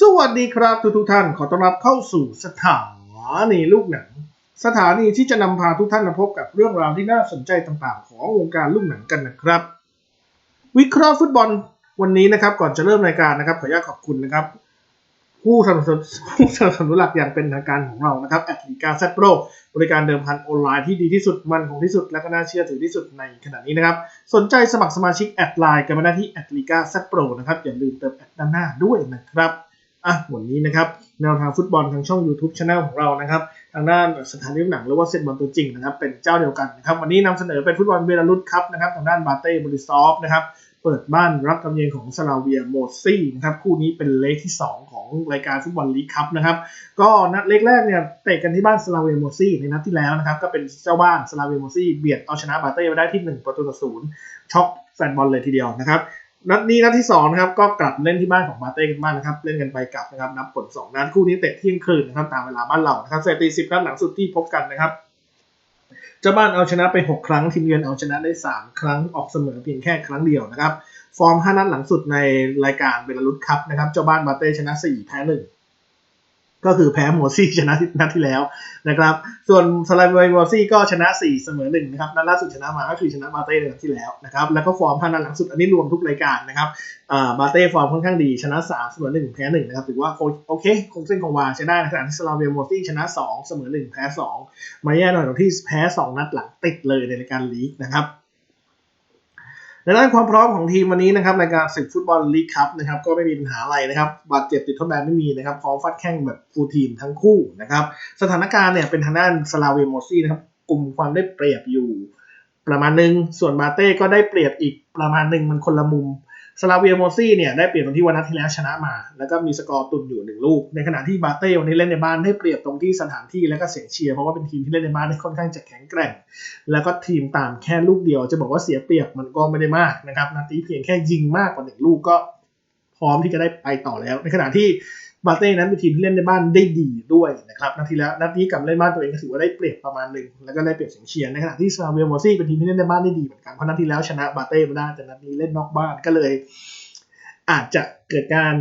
สวัสดีครับทุกทุกท่านขอต้อนรับเข้าสู่สถานีลูกหนัง สถานีที่จะนำพาทุกท่านมาพบกับเรื่องราวที่น่าสนใจต่างๆ ของวงการลูกหนังกันนะครับ วิเคราะห์ฟุตบอลวันนี้นะครับ ก่อนจะเริ่มรายการนะครับขออนุญาตขอบคุณนะครับ ผู้สนับสนุนผู้สนับสนุนหลักอย่างเป็นทางการของเรานะครับแอดลิกาเซตโปรบริการเดิมพันออนไลน์ที่ดีที่สุดมันคงที่สุดและก็น่าเชื่อถือที่สุดในขณะนี้นะครับ สนใจสมัครสมาชิกแอดไลน์กันมาได้ที่แอดลิกาเซตโปรนะครับอย่าลืมเติมแอดด้านหน้าด้วยนะครับ อะวันนี้นะครับแนวทางฟุตบอลทางช่อง YouTube c h anel ของเรานะครับทางด้านสถานีหนังหรือว่าเซตบอลตัวจริงนะครับเป็นเจ้าเดียวกันนะครับวันนี้นำเสนอเป็นฟุตบอลเบลารุสครับนะครับทางด้านบาเต้บริซอฟนะครับเปิดบ้านรับกำเยือนของสลาเวียโมซี่นะครับคู่นี้เป็นเลกที่ 2 ของรายการฟุตบอลลีกครับนะครับก็นัดเลกแรกเนี่ยเตะกันที่บ้านสลาเวียโมซี่ในนัดที่แล้วนะครับก็เป็นเจ้าบ้านสลาเวียโมซี่เบียดเอาชนะบาเต้มาได้ที่ 1 ประตูต่อศูนย์ช็อกแฟนบอลเลยทีเดียวนะครับ นัดนี้นัดที่2นะครับก็กลับเล่นที่บ้านของมาเต้กันบ้างนะครับ เล่นกันไปกลับนะครับนับผล2นัดคู่นี้เตะเที่ยงคืนนะครับตามเวลาบ้านเรานะครับสถิติ10นัดหลังสุดที่พบกันนะครับเจ้าบ้านเอาชนะไป 6 ครั้งทีมเยือนเอาชนะได้ 3 ครั้งออกเสมอเพียงแค่ครั้งเดียวนะครับ ฟอร์ม 5 นัดหลังสุดในรายการเบลารุสคัพนะครับเจ้าบ้านมาเต้ชนะ 4 แพ้1 ก็คือแพ้โมซี่ชนะนัดที่แล้วนะครับ ส่วนสไลเวย์โมซี่ก็ชนะ 4 เสมอ1นะครับนัดล่าสุดชนะมาก็คือชนะบาเต้ในนัดที่แล้วนะครับแล้วก็ฟอร์ม5นัดหลังสุดอันนี้รวมทุกรายการนะครับอ่าบาเต้ฟอร์มค่อนข้างดีชนะ 3 เสมอ1แพ้1นะครับถือว่าโอเคคงเส้นคงวาใช้ได้นะครับที่สลาเวย์โมซี่ชนะ 2 เสมอ1แพ้2มาแย่หน่อยตรงที่แพ้ 2 นัดหลังติดเลยในรายการลีกนะครับ ในด้านความพร้อมของทีมวันนี้นะครับในการศึกฟุตบอลลีกคัพนะครับก็ไม่มีปัญหาอะไรนะครับบาดเจ็บติดทดแบนไม่มีนะครับพร้อมฟัดแข้งแบบฟูลทีมทั้งคู่นะครับสถานการณ์เนี่ยเป็นทางด้านสลาเวโมซี่นะครับกลุ่มความได้เปรียบอยู่ ประมาณหนึ่งส่วนบาเต้ก็ได้เปรียบอีกประมาณหนึ่งมันคนละมุม สลาเวียโมซี่เนี่ยได้เปรียบตรงที่วันนัดที่แล้วชนะมา แล้วก็มีสกอร์ตุนอยู่หนึ่งลูก ในขณะที่บาเต้วันนี้เล่นในบ้านได้เปรียบตรงที่สถานที่และก็เสียงเชียร์เพราะว่าเป็นทีมที่เล่นในบ้านได้ค่อนข้างจะแข็งแกร่ง แล้วก็ทีมตามแค่ลูกเดียว จะบอกว่าเสียเปรียบมันก็ไม่ได้มากนะครับนาทีเพียงแค่ยิงมากกว่าหนึ่งลูกก็พร้อมที่จะได้ไปต่อแล้ว ในขณะที่ บาเต้นั้นเป็นทีมที่เล่นในบ้านได้ดีด้วยนะครับนาทีแล้วนาทีกับเล่นบ้านตัวเองก็ถือว่าได้เปรียบประมาณหนึ่งแล้วก็ได้เปรียบเสียงเชียร์ในขณะที่ซาเวลมอซี่เป็นทีมที่เล่นในบ้านได้ดีเหมือนกันเพราะนาทีแล้วชนะบาเต้มาได้แต่นาทีเล่นนอกบ้านก็เลย อาจจะเกิดการ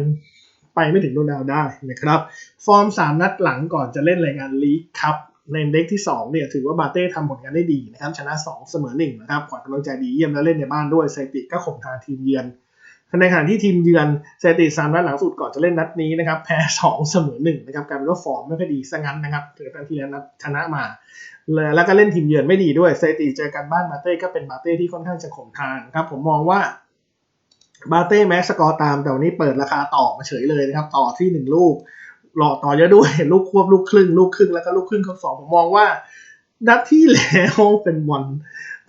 ไปไม่ถึงดวงดาวได้นะครับ ฟอร์ม 3 นัดหลังก่อนจะเล่นรายการลีกครับในเด็กที่ 2 เนี่ยถือว่าบาเต้ทำผลงานได้ดีนะครับ ชนะ 2 เสมอ1นะครับขวัญกำลังใจดีเยี่ยมแล้วเล่นในบ้านด้วยสถิติก็ข่มทางทีมเยือน ในขณะที่ทีมเยือนสถิติ3นัดหลังสุดก่อนจะเล่นนัดนี้นะครับแพ้2เสมอ1นะครับกลายเป็นว่าฟอร์มไม่ค่อยดีซะงั้นนะครับถือเป็นที่แล้วนัดชนะมา แล้วก็เล่นทีมเยือนไม่ดีด้วยสถิติเจอกันบ้านบาเต้ก็เป็นบาเต้ที่ค่อนข้างจะข่มทางครับผมมองว่าบาเต้แม็กสกอร์ตามแต่วันนี้เปิดราคาต่อมาเฉยเลยนะครับต่อที่หนึ่งลูกหลอต่อเยอะด้วยลูกควบลูกครึ่ง ลูกครึ่งแล้วก็ลูกครึ่งครบสองผมมองว่านัดที่แล้วเป็นวัน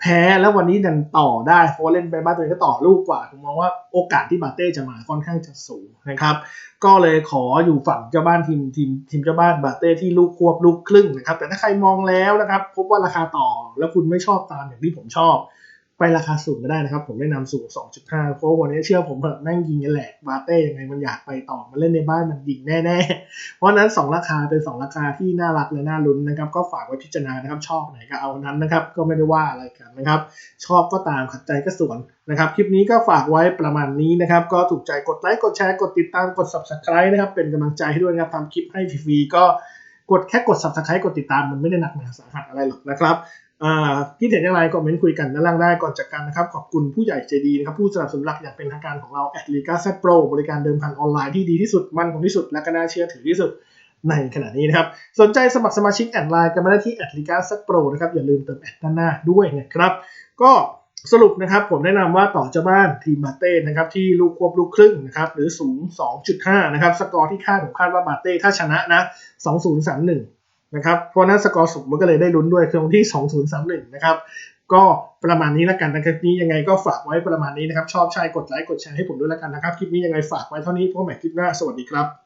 แพ้แล้ววันนี้ดันต่อได้เพราะเล่นไปบ้านตัวเองก็ต่อลูกกว่าผมมองว่าโอกาสที่บาเต้จะมาค่อนข้างจะสูงนะครับ ก็เลยขออยู่ฝั่งเจ้าบ้านทีมทีมทีมเจ้าบ้านบาเต้ที่ลูกควบลูกครึ่งนะครับ แต่ถ้าใครมองแล้วนะครับ พบว่าราคาต่อแล้วคุณไม่ชอบตามอย่างที่ผมชอบ ไปราคาสูงก็ได้นะครับ ผมแนะนำสูง 2.5 เพราะวันนี้เชื่อผมเถอะแม่งยิงกันแหลกบาเต้ยังไงมันอยากไปต่อมาเล่นในบ้านมันยิงแน่ๆ เพราะนั้น 2 ราคาเป็น 2 ราคาที่น่ารักและน่าลุ้นนะครับ ก็ฝากไว้พิจารณานะครับ ชอบไหนก็เอานั้นนะครับ ก็ไม่ได้ว่าอะไรกันนะครับ ชอบก็ตามขัดใจก็ส่วนนะครับ คลิปนี้ก็ฝากไว้ประมาณนี้นะครับ ก็ถูกใจกดไลค์กดแชร์กดติดตามกด subscribe นะครับเป็นกำลังใจให้ด้วยนะครับทำคลิปให้ฟรีๆก็ กดแค่กด subscribe กดติดตามมันไม่ได้หนักหนาสาหัสอะไรหรอกนะครับคิดเห็นอย่างไรคอมเมนต์คุยกันด้านล่างได้ก่อนจากกันนะครับ ขอบคุณผู้ใหญ่ใจดีนะครับ ผู้สนับสนุนหลักอย่างเป็นทางการของเราแอดลิกาเซตโปรบริการเดิมพันออนไลน์ที่ดีที่สุดมั่นคงที่สุด และก็น่าเชื่อถือที่สุดในขณะนี้นะครับ สนใจสมัครสมาชิกแอดไลน์กันมาได้ที่แอดลิกาเซตโปรนะครับอย่าลืมเติมแอดด้านหน้าด้วยนะครับ ก็ สรุปนะครับผมแนะนำว่าต่อเจ้าบ้านทีมบาเต้นะครับที่ลูกควบลูกครึ่งนะครับหรือสูง 2.5 นะครับสกอร์ที่คาดผมคาดว่าบาเต้ถ้าชนะนะ 2031 นะครับเพราะนั้นสกอร์สูงมันก็เลยได้ลุ้นด้วยตรงที่ 2031 นะครับก็ประมาณนี้แล้วกันนะครับคลิปนี้ยังไงก็ฝากไว้ประมาณนี้นะครับ ชอบใช่กดไลค์กดแชร์ให้ผมด้วยแล้วกันนะครับ คลิปนี้ยังไงฝากไว้เท่านี้พบกันใหม่คลิปหน้าสวัสดีครับ